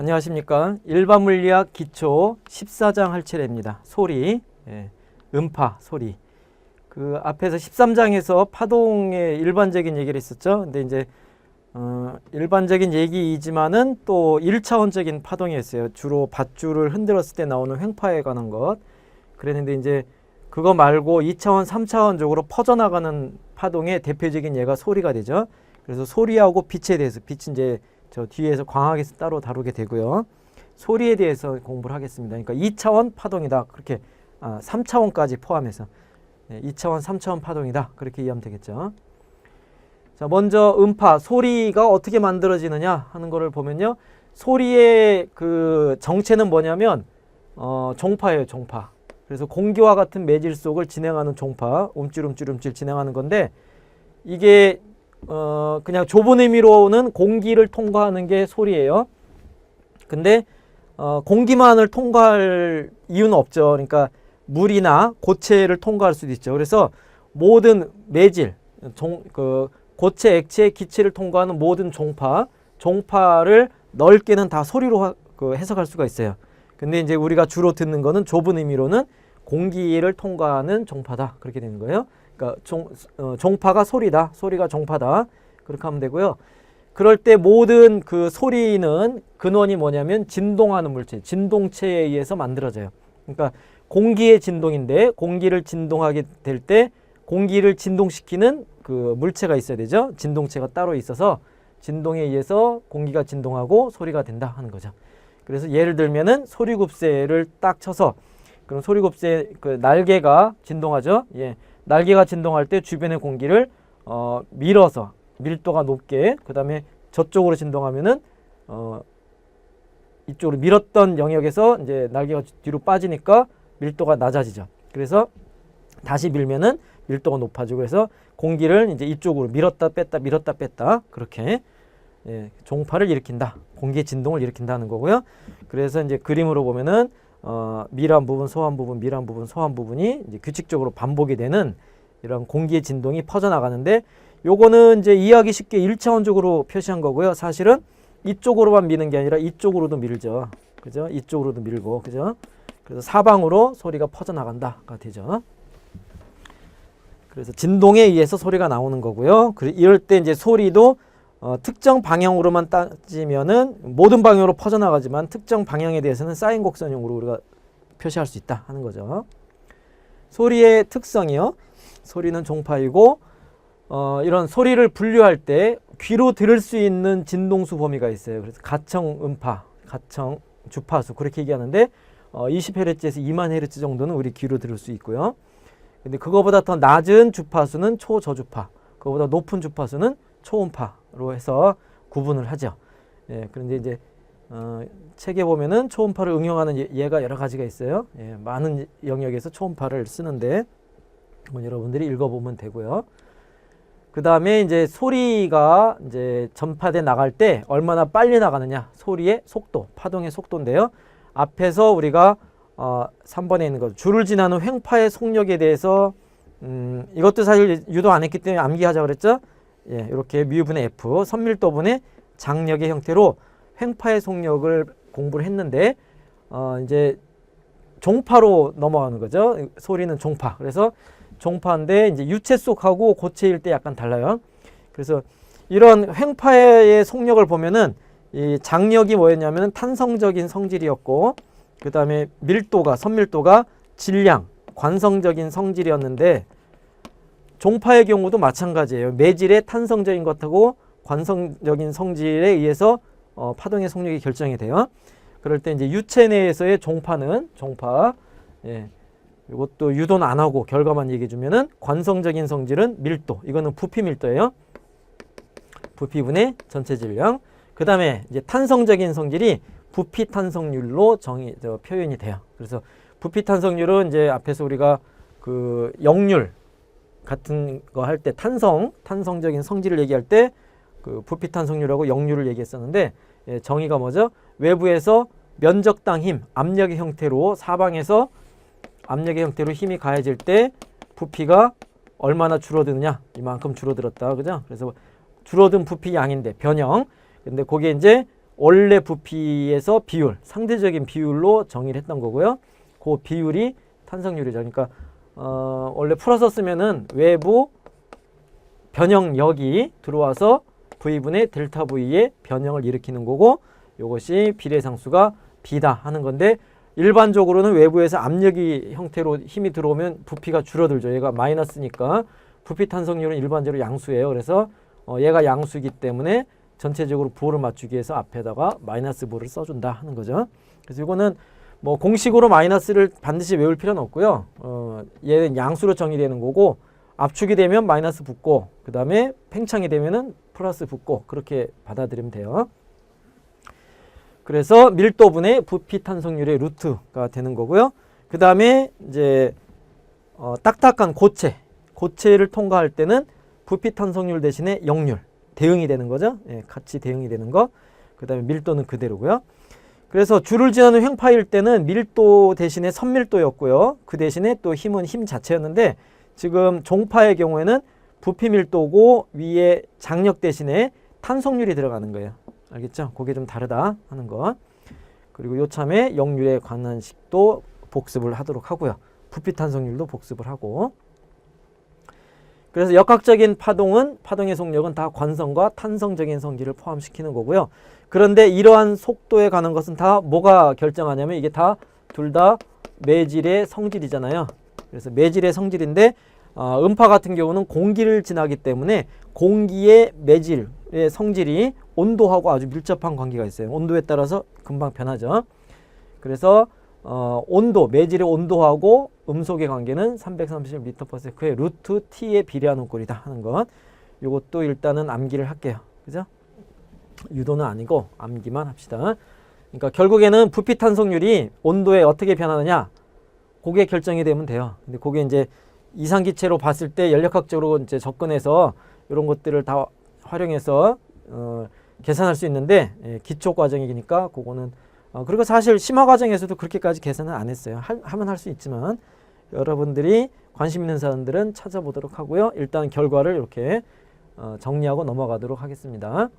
안녕하십니까. 일반 물리학 기초 14장 할 차례입니다. 소리, 예, 음파, 소리. 그 앞에서 13장에서 파동의 일반적인 얘기를 했었죠. 근데 이제 어, 일반적인 얘기이지만은 또 1차원적인 파동이었어요. 주로 밧줄을 흔들었을 때 나오는 횡파에 관한 것. 그랬는데 이제 그거 말고 2차원, 3차원적으로 퍼져나가는 파동의 대표적인 예가 소리가 되죠. 그래서 소리하고 빛에 대해서 빛은 이제 저 뒤에서 광학에서 따로 다루게 되고요. 소리에 대해서 공부를 하겠습니다. 그러니까 2차원 파동이다. 그렇게 아, 3차원까지 포함해서 네, 2차원, 3차원 파동이다. 그렇게 이해하면 되겠죠. 자, 먼저 음파, 소리가 어떻게 만들어지느냐 하는 거를 보면요. 소리의 그 정체는 뭐냐면 어, 종파예요, 종파. 그래서 공기와 같은 매질 속을 진행하는 종파, 움찔움찔움찔 진행하는 건데 이게 어, 그냥 좁은 의미로는 공기를 통과하는 게 소리예요. 근데 어, 공기만을 통과할 이유는 없죠. 그러니까 물이나 고체를 통과할 수도 있죠. 그래서 모든 매질, 종, 그 고체, 액체, 기체를 통과하는 모든 종파, 종파를 넓게는 다 소리로 하- 그 해석할 수가 있어요. 근데 이제 우리가 주로 듣는 거는 좁은 의미로는 공기를 통과하는 종파다. 그렇게 되는 거예요. 그러니까 종, 어, 종파가 소리다. 소리가 종파다. 그렇게 하면 되고요. 그럴 때 모든 그 소리는 근원이 뭐냐면 진동하는 물체, 진동체에 의해서 만들어져요. 그러니까 공기의 진동인데 공기를 진동하게 될 때 공기를 진동시키는 그 물체가 있어야 되죠. 진동체가 따로 있어서 진동에 의해서 공기가 진동하고 소리가 된다 하는 거죠. 그래서 예를 들면은 소리곱새를 딱 쳐서 그럼 소리곱새 그 날개가 진동하죠. 예. 날개가 진동할 때 주변의 공기를 어, 밀어서 밀도가 높게 그다음에 저쪽으로 진동하면은 어, 이쪽으로 밀었던 영역에서 이제 날개가 뒤로 빠지니까 밀도가 낮아지죠. 그래서 다시 밀면은 밀도가 높아지고 그래서 공기를 이제 이쪽으로 밀었다 뺐다 밀었다 뺐다 그렇게 예, 종파를 일으킨다. 공기의 진동을 일으킨다는 거고요. 그래서 이제 그림으로 보면은 어, 밀한 부분, 소한 부분, 밀한 부분, 소한 부분이 이제 규칙적으로 반복이 되는 이런 공기의 진동이 퍼져나가는데 요거는 이제 이해하기 쉽게 일차원적으로 표시한 거고요. 사실은 이쪽으로만 미는 게 아니라 이쪽으로도 밀죠. 그죠? 이쪽으로도 밀고, 그죠? 그래서 사방으로 소리가 퍼져나간다가 되죠. 그래서 진동에 의해서 소리가 나오는 거고요. 그 이럴 때 이제 소리도 어, 특정 방향으로만 따지면은 모든 방향으로 퍼져나가지만 특정 방향에 대해서는 사인 곡선형으로 우리가 표시할 수 있다 하는 거죠. 소리의 특성이요. 소리는 종파이고 어, 이런 소리를 분류할 때 귀로 들을 수 있는 진동수 범위가 있어요. 그래서 가청 음파, 가청 주파수 그렇게 얘기하는데 어, 20Hz에서 2만 Hz 정도는 우리 귀로 들을 수 있고요. 근데 그거보다 더 낮은 주파수는 초저주파, 그거보다 높은 주파수는 초음파로 해서 구분을 하죠. 예, 그런데 이제 어, 책에 보면은 초음파를 응용하는 예, 예가 여러 가지가 있어요. 예, 많은 영역에서 초음파를 쓰는데 한번 여러분들이 읽어보면 되고요. 그 다음에 이제 소리가 이제 전파돼 나갈 때 얼마나 빨리 나가느냐 소리의 속도, 파동의 속도인데요. 앞에서 우리가 어, 3번에 있는 거 줄을 지나는 횡파의 속력에 대해서 음, 이것도 사실 유도 안 했기 때문에 암기하자 그랬죠. 예, 이렇게 미분의 F 선밀도분의 장력의 형태로 횡파의 속력을 공부를 했는데 어, 이제 종파로 넘어가는 거죠. 소리는 종파. 그래서 종파인데 이제 유체 속하고 고체일 때 약간 달라요. 그래서 이런 횡파의 속력을 보면은 이 장력이 뭐였냐면 탄성적인 성질이었고 그 다음에 밀도가 선밀도가 질량 관성적인 성질이었는데 종파의 경우도 마찬가지예요. 매질의 탄성적인 것하고 관성적인 성질에 의해서 어, 파동의 속력이 결정이 돼요. 그럴 때 이제 유체 내에서의 종파는 종파 예. 이것도 유도는 안 하고 결과만 얘기해 주면은 관성적인 성질은 밀도. 이거는 부피 밀도예요. 부피분의 전체 질량. 그다음에 이제 탄성적인 성질이 부피 탄성률로 정의 저, 표현이 돼요. 그래서 부피 탄성률은 이제 앞에서 우리가 그 역률 같은 거 할 때 탄성, 탄성적인 성질을 얘기할 때 그 부피 탄성률하고 역률을 얘기했었는데 예, 정의가 뭐죠? 외부에서 면적당 힘, 압력의 형태로 사방에서 압력의 형태로 힘이 가해질 때 부피가 얼마나 줄어드느냐 이만큼 줄어들었다 그죠 그래서 줄어든 부피 양인데 변형 근데 그게 이제 원래 부피에서 비율, 상대적인 비율로 정의를 했던 거고요. 그 비율이 탄성률이죠. 그러니까 어, 원래 풀어서 쓰면은 외부 변형력이 들어와서 V분의 델타 V의 변형을 일으키는 거고 이것이 비례상수가 B다 하는 건데 일반적으로는 외부에서 압력이 형태로 힘이 들어오면 부피가 줄어들죠. 얘가 마이너스니까 부피 탄성률은 일반적으로 양수예요. 그래서 어, 얘가 양수이기 때문에 전체적으로 부호를 맞추기 위해서 앞에다가 마이너스 부호를 써준다 하는 거죠. 그래서 이거는 뭐 공식으로 마이너스를 반드시 외울 필요는 없고요. 어, 얘는 양수로 정의되는 거고 압축이 되면 마이너스 붙고 그 다음에 팽창이 되면은 플러스 붙고 그렇게 받아들이면 돼요. 그래서 밀도분의 부피 탄성률의 루트가 되는 거고요. 그 다음에 이제 어, 딱딱한 고체, 고체를 통과할 때는 부피 탄성률 대신에 역률 대응이 되는 거죠. 예, 같이 대응이 되는 거. 그 다음에 밀도는 그대로고요. 그래서 줄을 지나는 횡파일 때는 밀도 대신에 선밀도였고요. 그 대신에 또 힘은 힘 자체였는데 지금 종파의 경우에는 부피 밀도고 위에 장력 대신에 탄성률이 들어가는 거예요. 알겠죠? 그게 좀 다르다 하는 거. 그리고 요참에 역률에 관한 식도 복습을 하도록 하고요. 부피 탄성률도 복습을 하고. 그래서 역학적인 파동은 파동의 속력은 다 관성과 탄성적인 성질을 포함시키는 거고요. 그런데 이러한 속도에 가는 것은 다 뭐가 결정하냐면 이게 다 둘 다 매질의 성질이잖아요. 그래서 매질의 성질인데 어, 음파 같은 경우는 공기를 지나기 때문에 공기의 매질의 성질이 온도하고 아주 밀접한 관계가 있어요. 온도에 따라서 금방 변하죠. 그래서 어, 온도, 매질의 온도하고 음속의 관계는 330m/s의 루트 t에 비례하는 꼴이다 하는 것. 이것도 일단은 암기를 할게요. 그죠? 유도는 아니고 암기만 합시다. 그러니까 결국에는 부피 탄성률이 온도에 어떻게 변하느냐, 그게 결정이 되면 돼요. 근데 그게 이제 이상기체로 봤을 때 연력학적으로 이제 접근해서 이런 것들을 다 활용해서 어, 계산할 수 있는데 예, 기초 과정이니까 그거는 어, 그리고 사실 심화 과정에서도 그렇게까지 계산은 안 했어요. 할, 하면 할 수 있지만 여러분들이 관심 있는 사람들은 찾아보도록 하고요. 일단 결과를 이렇게 어, 정리하고 넘어가도록 하겠습니다.